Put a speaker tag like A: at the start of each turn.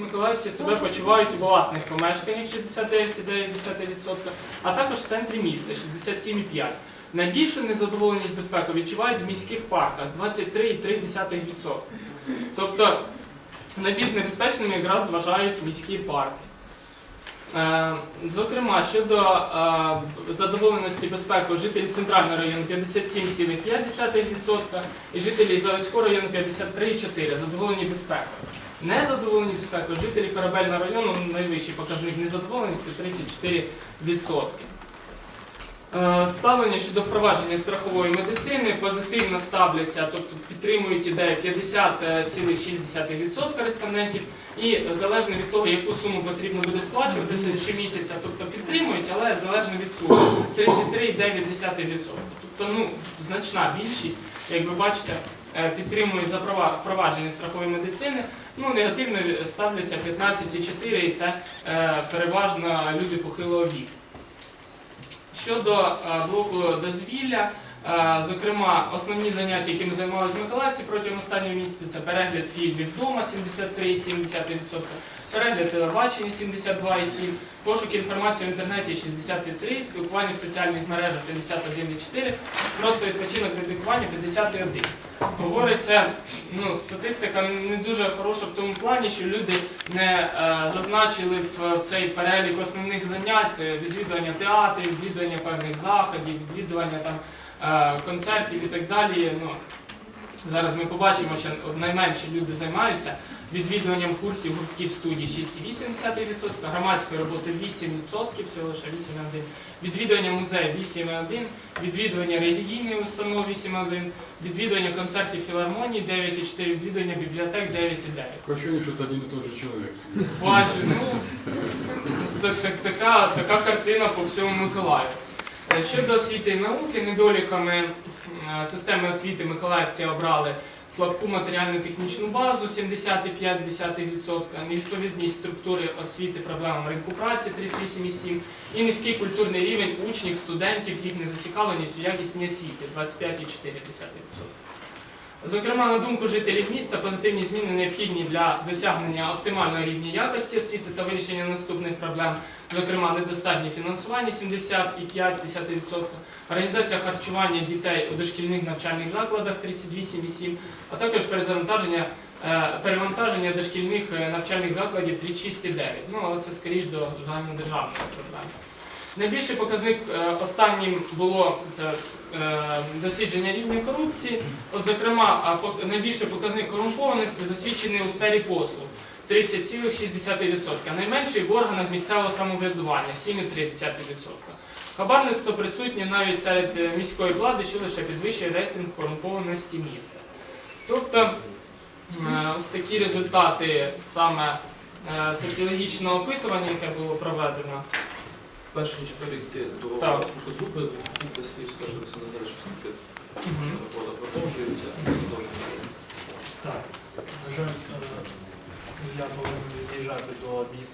A: Миколаївці себе почувають у власних помешканнях 69,9%, а також в центрі міста 67,5%. Найбільшу незадоволеність безпекою відчувають в міських парках 23,3%. Тобто найбільш небезпечними якраз вважають міські парки. Е, Зокрема, щодо е, задоволеності безпекою жителів центрального району 57,5% і жителі Заводського району 53,4% задоволені безпекою. Незадоволені безпекою жителі корабельного району найвищий показник незадоволеності 34%. Е, Ставлення щодо впровадження страхової медицини позитивно ставляться, тобто підтримують ідею 50,6% респондентів, і залежно від того, яку суму потрібно буде сплачуватися щомісяця, тобто підтримують, але залежно від суми 33,9%. Тобто ну, значна більшість, як ви бачите, підтримують запровад- впровадження страхової медицини. Ну, негативно ставляться 15,4% і це е, переважно люди похилого віку. Щодо е, блоку дозвілля, е, зокрема, основні заняття, якими займалися миколаївці протягом останнього місяця, це перегляд фільмів вдома 73,7%, перегляд телебачення 72,7%, пошук інформації в інтернеті 63%, спілкування в соціальних мережах 51,4%, просто відпочинок критикування 51%. Говорить, це ну, статистика не дуже хороша в тому плані, що люди не е, зазначили в цей перелік основних занять е, відвідування театрів, відвідування певних заходів, відвідування там е, концертів і так далі. Ну, зараз ми побачимо, що найменші люди займаються відвідуванням курсів гуртків студій 6,8%, громадської роботи 8%, всього лише 8,1%, відвідування музею 8,1%, відвідування релігійної установи 8,1%, відвідування концертів філармонії 9,4%, відвідування бібліотек 9,9%.
B: Такое ощущение, что это один и тот же человек.
A: Бачу, ну так, так, така, така картина по всьому Миколаєву. Е, Щодо освіти і науки, недоліками е, системи освіти миколаївці обрали слабку матеріально-технічну базу 75,10%, невідповідність структури освіти проблемам ринку праці 38,7% і низький культурний рівень учнів, студентів, їх незацікавленість у якісній освіті 25,4%. Зокрема, на думку жителів міста, позитивні зміни необхідні для досягнення оптимального рівня якості освіти та вирішення наступних проблем, зокрема, недостатнє фінансування 75,5%, організація харчування дітей у дошкільних навчальних закладах 38,7%, а також перезавантаження, е, перевантаження дошкільних е, навчальних закладів 36,9%. Ну, але це скоріш до загальнодержавної проблеми. Найбільший показник е, останнім було це е, дослідження рівня корупції. От, зокрема, найбільший показник корумпованості засвідчений у сфері послуг 30,6%, найменший в органах місцевого самоврядування 7,3%. Хабарництво присутнє навіть серед е, міської влади, що лише підвищує рейтинг корумпованості міста. Тобто ось такі результати саме соціологічного опитування, яке було проведено.
C: Перш ніж перейти до зуби, кілька слів скаже Олександр Григорович, оскільки робота продовжується. продовжується.
D: Так, на жаль, е, я повинен від'їжджати до адміністрації.